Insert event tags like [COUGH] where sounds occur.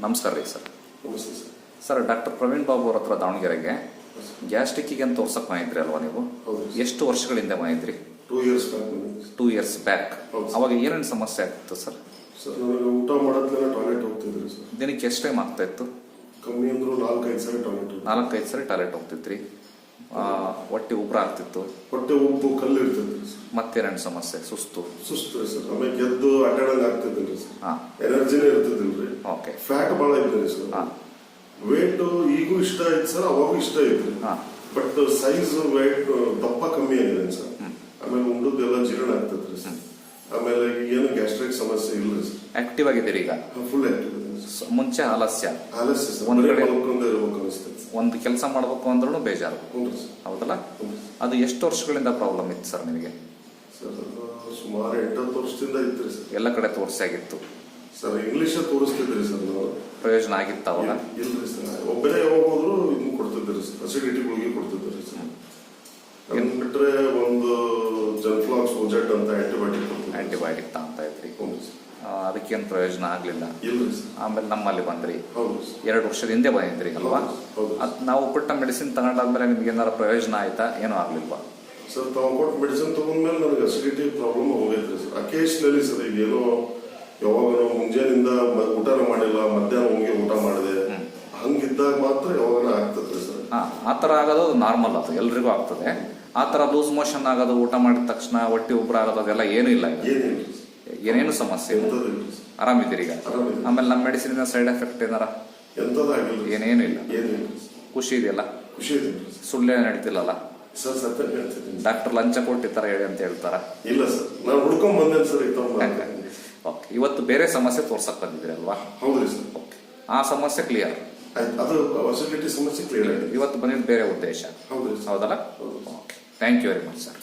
ನಮಸ್ಕಾರ ರೀ ಸರ್. ನಮಸ್ತೆ sir. Sir doctor Praveen Babu ಅವ್ರ ಹತ್ರ ದಾವಣಗೆರೆಗೆ ಗ್ಯಾಸ್ಟ್ರಿಕ್ಕಿಗೆ ಅಂತ ತೋರ್ಸಕ್ ಬಂದಿದ್ರಿ ಅಲ್ವಾ ನೀವು? ಹೌದು ಎಷ್ಟು ವರ್ಷಗಳಿಂದ ಬಂದಿದ್ರಿ? Two years two years back ಹೌದು ಅವಾಗ ಏನೇನು ಸಮಸ್ಯೆ ಆಗ್ತಿತ್ತು ಸರ್? ಸರ್ ಊಟ ಮಾಡೋದ್ಲೆಲ್ಲ ಟಾಯ್ಲೆಟ್ ಹೋಗ್ತಿದ್ರಿ ಸರ್. ದಿನಕ್ಕೆ ಎಷ್ಟು ಟೈಮ್ ಆಗ್ತಾ ಇತ್ತು? ಕಮ್ಮಿ ಅಂದ್ರು ನಾಲ್ಕೈದು ಟಾಯ್ಲೆಟ್ ಸರಿ ಟಾಯ್ಲೆಟ್ ಹೋಗ್ತಿದ್ರಿ. ಆ, ಹೊಟ್ಟೆ ಉಬ್ರ ಆಗ್ತಿತ್ತು? ಹೊಟ್ಟೆ ಉಬ್ಬು ಕಲ್ಲು ಇರ್ತಿದ್ರಿ ಸರ್. ಮತ್ತೇನೇನು ಸಮಸ್ಯೆ? ಸುಸ್ತು? ಸುಸ್ತು ರೀ ಸರ್. ಆಮೇಲೆ ಗೆದ್ದು ಅಡ್ಡಾಡಂಗ್ ಆಗ್ತಿದ್ರಿ ಸರ್. ಎನರ್ಜಿನೇ ಇರ್ತದಿಲ್ರಿ. ಓಕೆ ಫ್ಯಾಟ್ ಭಾಳ ಇದ್ರಿ ಸರ್. ವೇಟ್ ಈಗೂ ಇಷ್ಟ ಐತಿ ಸರ್ ಅವಾಗೂ ಇಷ್ಟ ಐತ್ರಿ ಹಾಂ. ಬಟ್ ಸೈಜ್ ವೇಟ್ ದಪ್ಪ ಕಮ್ಮಿ ಆಗಿದೆ ಸರ್. ಆಮೇಲೆ ಉಂಡದ್ದೆಲ್ಲ ಜೀರ್ಣ ಆಗ್ತದ್ರಿ ಸರ್. ಆಮೇಲೆ ಏನು ಗ್ಯಾಸ್ಟ್ರಿಕ್ ಸಮಸ್ಯೆ ಇಲ್ಲ ಸರ್. ಆಕ್ಟಿವ್ ಆಗಿದ್ದೀರಿ ಈಗ? ಫುಲ್ ಆಕ್ಟಿವ್ ಮುಂಚೆ ಆಲಸ್ಯ ಆಲಸ್ಯ ಒಂದ್ ಕಡೆ- ಇರ್ಬೇಕು ಅನಿಸ್ತೈತೆ ಒಂದು ಕೆಲಸ ಮಾಡಬೇಕು ಅಂದ್ರೂ ಬೇಜಾರು. ಹೌದಲ್ಲ? ಅದು ಎಷ್ಟು ವರ್ಷಗಳಿಂದ ಪ್ರಾಬ್ಲಮ್ ಇತ್ತು ಸರ್ ನಿಮಗೆ? ಸುಮಾರು ಎಂಟತ್ತು ವರ್ಷದಿಂದ ಸರ್ ಎಲ್ಲ ಕಡೆ ತೋರಿಸಾಗಿತ್ತು ಸರ್ ಇಂಗ್ಲಿಷ್ ತೋರಿಸ್ತಿದ್ರಿ ಸರ್ ನಾವು. ಪ್ರಯೋಜನ ಆಗಿತ್ತು ಅವಾಗ? ಇಲ್ರಿ ಸರ್? ಒಬ್ಬರೇ ಹೋಗೋದ್ರು ಇನ್ನು ಕೊಡ್ತಿದ್ರಿ ಸರ್. ಅಸಿಡಿಟಿ ಗುಳಿಗೆ ಕೊಡ್ತಿದ್ರಿ ಸರ್ ಅದನ್ನ ಬಿಟ್ರೆ ಒಂದು ಜನ್ಫ್ಲಾಕ್ಸ್ ಓಜೆಟ್ ಅಂತ ಆಂಟಿಬಯೋಟಿಕ್ ಆಂಟಿಬಯೋಟಿಕ್ ತಗೊಂತ ಇದ್ರಿ. ಅದಕ್ಕೇನು ಪ್ರಯೋಜನ ಆಗಲಿಲ್ಲ. ಆಮೇಲೆ ನಮ್ಮಲ್ಲಿ ಬಂದ್ರಿ. ಎರಡು ವರ್ಷದ ಹಿಂದೆ ಬಂದಿದ್ರಿ ಅಲ್ವಾ? ಅದ್ ನಾವು ಕೊಟ್ಟ ಮೆಡಿಸಿನ್ ತಗೊಂಡಾದ್ಮೇಲೆ ನಿಮ್ಗೆ ಏನಾರ ಪ್ರಯೋಜನ ಆಯ್ತಾ? ಏನೂ ಆಗ್ಲಿಲ್ವಾ? ಸರ್ ತಾವು ಕೊಟ್ಟು ಮೆಡಿಸಿನ್ ತಗೊಂಡ್ಮೇಲೆ ನನಗೆ ಅಸಿಡಿಟಿ ಪ್ರಾಬ್ಲಮ್ ಹೋಗೈತ್ರಿ ಸರ್. ಅಕೇಶ್ನಲಿ ಸರ್ ಈಗ ಏನೋ ಯಾವಾಗ ನಾವು ಮುಂಜಾನಿಂದ ಊಟನ ಮಾಡಿಲ್ಲ ಮಧ್ಯಾಹ್ನ ಹೋಗಿ ಊಟ ಮಾಡಿದೆ. ಹಂಗಿದ್ದಾಗ ಮಾತ್ರ ಯಾವಾಗ ಆಗ್ತದೆ ಸರ್. ಆ ಥರ ಆಗೋದು ನಾರ್ಮಲ್ ಅದು ಎಲ್ರಿಗೂ ಆಗ್ತದೆ. ಆ ಥರ ಲೂಸ್ ಮೋಷನ್ ಆಗೋದು ಊಟ ಮಾಡಿದ ತಕ್ಷಣ ಹೊಟ್ಟೆ ಉಬ್ರ ಆಗೋದು ಅದೆಲ್ಲ ಏನೂ ಇಲ್ಲ ಏನೇನು ಸಮಸ್ಯೆ ಆರಾಮಿದ್ದೀರಿ ಈಗ? ಆಮೇಲೆ ನಮ್ಮ ಮೆಡಿಸಿನ್ ಸೈಡ್ ಎಫೆಕ್ಟ್ ಏನಾರ? ಏನೇನು ಇಲ್ಲ. ಖುಷಿ ಇದೆಯಲ್ಲ? ಖುಷಿ ಇದೆ ಸರ್. ಸುಳ್ಳೇ ನಡೀತಿಲ್ಲಲ್ಲ? ಸರ್ ಸತ್ಯ ಹೇಳ್ತೀನಿ. ಡಾಕ್ಟರ್ ಲಂಚ ಕೊಟ್ಟು ಈ ಥರ ಹೇಳಿ ಅಂತ ಹೇಳ್ತಾರ? ಇಲ್ಲ ಸರ್. ನಾನು ಹುಡ್ಕೊಂಡ್ ಬಂದೇನೆ ಸರ್ ಓಕೆ [LAUGHS] ಇವತ್ತು ಬೇರೆ ಸಮಸ್ಯೆ ತೋರ್ಸಕ್ ಬಂದಿದ್ರಿ ಅಲ್ವಾ? ಹೌದ್ರಿ ಸರ್. ಓಕೆ ಆ ಸಮಸ್ಯೆ ಕ್ಲಿಯರ್ ಅದು ಅಸಿಡಿಟಿ ಸಮಸ್ಯೆ ಕ್ಲಿಯರ್ ಇವತ್ತು ಬಂದಿದ್ದು ಬೇರೆ ಉದ್ದೇಶ. ಹೌದು ಹೌದಲ್ಲ okay thank you very much sir